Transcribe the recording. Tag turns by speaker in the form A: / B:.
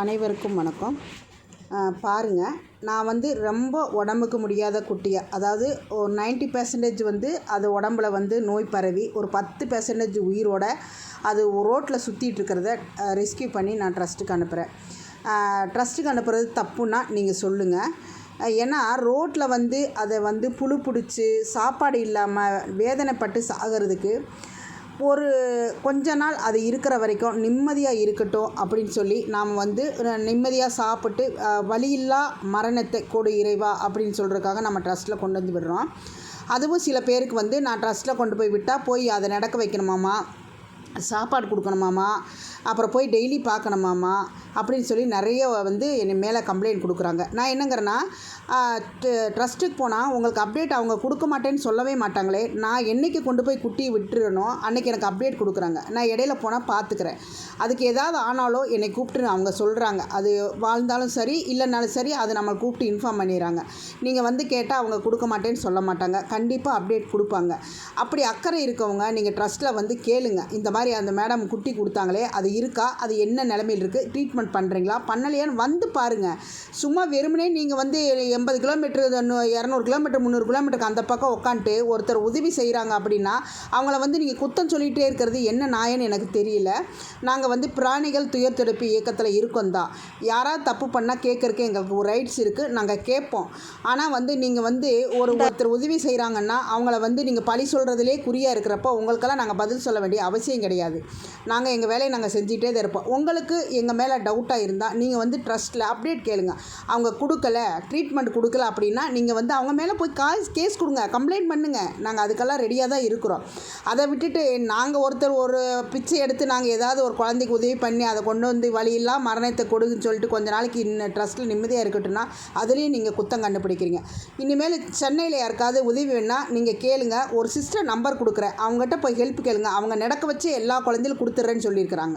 A: அனைவருக்கும் வணக்கம். பாருங்கள் நான் வந்து ரொம்ப உடம்புக்கு முடியாத குட்டியை அதாவது ஒரு நைன்ட்டி பெர்சன்டேஜ் வந்து அது உடம்புல வந்து நோய் பரவி ஒரு பத்து பெர்சன்டேஜ் உயிரோட அது ரோட்டில் சுற்றிட்டு இருக்கிறத ரெஸ்க்யூ பண்ணி நான் ட்ரஸ்ட்டுக்கு அனுப்புகிறேன் ட்ரஸ்ட்டுக்கு அனுப்புகிறது தப்புன்னா நீங்கள் சொல்லுங்கள் ஏன்னா ரோட்டில் வந்து அதை வந்து புழு பிடிச்சி சாப்பாடு இல்லாமல் வேதனைப்பட்டு சாகிறதுக்கு ஒரு கொஞ்ச நாள் அது இருக்கிற வரைக்கும் நிம்மதியாக இருக்கட்டும் அப்படின்னு சொல்லி நாம் வந்து நிம்மதியாக சாப்பிட்டு வழியில்லா மரணத்தை கொடு இறைவா அப்படின்னு சொல்கிறதுக்காக நம்ம ட்ரஸ்ட்டில் கொண்டு வந்து விடுறோம். அதுவும் சில பேருக்கு வந்து நான் ட்ரஸ்ட்டில் கொண்டு போய் விட்டால் போய் அதை நடக்க வைக்கணுமாம்மா? சாப்பாடு கொடுக்கணுமாம்மா அப்புறம் போய் டெய்லி பார்க்கணுமாம்மா அப்படின்னு சொல்லி நிறைய வந்து என்னை மேலே கம்ப்ளைண்ட் கொடுக்குறாங்க. நான் என்னங்கிறேன்னா ட்ரஸ்ட்டுக்கு போனால் உங்களுக்கு அப்டேட் அவங்க கொடுக்க மாட்டேன்னு சொல்லவே மாட்டாங்களே. நான் என்றைக்கு கொண்டு போய் குட்டியை விட்டுறனோ அன்றைக்கி எனக்கு அப்டேட் கொடுக்குறாங்க. நான் இடையில போனால் பார்த்துக்கிறேன். அதுக்கு ஏதாவது ஆனாலும் என்னை கூப்பிட்டு அவங்க சொல்கிறாங்க அது வாழ்ந்தாலும் சரி இல்லைனாலும் சரி அதை நம்ம கூப்பிட்டு இன்ஃபார்ம் பண்ணிடுறாங்க. நீங்கள் வந்து கேட்டால் அவங்க கொடுக்க மாட்டேன்னு சொல்ல மாட்டாங்க. கண்டிப்பாக அப்டேட் கொடுப்பாங்க. அப்படி அக்கறை இருக்கவங்க நீங்கள் ட்ரஸ்ட்டில் வந்து கேளுங்க. இந்த மாதிரி அந்த மேடம் குட்டி கொடுத்தாங்களே அது இருக்கா? அது என்ன நிலமையில் இருக்குது ட்ரீட்மெண்ட் பண்ணுறீங்களா பண்ணலையான்னு வந்து பாருங்கள் சும்மா வெறுமனே நீங்கள் வந்து எண்பது கிலோமீட்டர் இரநூறு கிலோமீட்டர் முந்நூறு கிலோமீட்டருக்கு அந்த பக்கம் உட்காந்துட்டு ஒருத்தர் உதவி செய்கிறாங்க அப்படின்னா அவங்கள வந்து நீங்கள் குத்தம் சொல்லிகிட்டே இருக்கிறது என்ன நாயன்னு எனக்கு தெரியல. நாங்கள் வந்து பிராணிகள் துயர் தடுப்பு இயக்கத்தில் இருக்கோம் தான். யாராவது தப்பு பண்ணால் கேட்குறக்கு எங்களுக்கு ஒரு ரைட்ஸ் இருக்குது நாங்கள் கேட்போம். ஆனால் வந்து நீங்கள் வந்து ஒரு ஒருத்தர் உதவி செய்கிறாங்கன்னா அவங்கள வந்து நீங்கள் பழி சொல்கிறதுலே குறியாக இருக்கிறப்போ உங்களுக்கெல்லாம் நாங்கள் பதில் சொல்ல வேண்டிய அவசியம் கிடையாது. கிடையாது. நாங்கள் எங்கள் வேலையை நாங்கள் செஞ்சுட்டே தான் இருப்போம். உங்களுக்கு எங்கள் மேலே டவுட்டாக இருந்தால் நீங்கள் வந்து ட்ரஸ்ட்டில் அப்டேட் கேளுங்க. அவங்க கொடுக்கல ட்ரீட்மெண்ட் கொடுக்கல அப்படின்னா நீங்கள் வந்து அவங்க மேலே போய் காஸ் கேஸ் கொடுங்க. கம்ப்ளைண்ட் பண்ணுங்கள் நாங்கள் அதுக்கெல்லாம் ரெடியாக தான் இருக்கிறோம். அதை விட்டுட்டு நாங்கள் ஒருத்தர் ஒரு பிச்சை எடுத்து நாங்கள் ஏதாவது ஒரு குழந்தைக்கு உதவி பண்ணி அதை கொண்டு வந்து வழியெல்லாம் மரணத்தை கொடுங்கன்னு சொல்லிட்டு கொஞ்ச நாளைக்கு இன்னும் ட்ரஸ்ட்டில் நிம்மதியாக இருக்கட்டும்னா அதுலேயும் நீங்கள் குத்தம் கண்டுபிடிக்கிறீங்க. இனிமேல் சென்னையில் யாருக்காவது உதவி வேணால் நீங்கள் கேளுங்க. ஒரு சிஸ்டர் நம்பர் கொடுக்குறேன். அவங்ககிட்ட போய் ஹெல்ப் கேளுங்க. அவங்க நடக்க வச்சு எல்லா குழந்தைகளும் கொடுத்துட்றேன்னு சொல்லியிருக்கிறாங்க.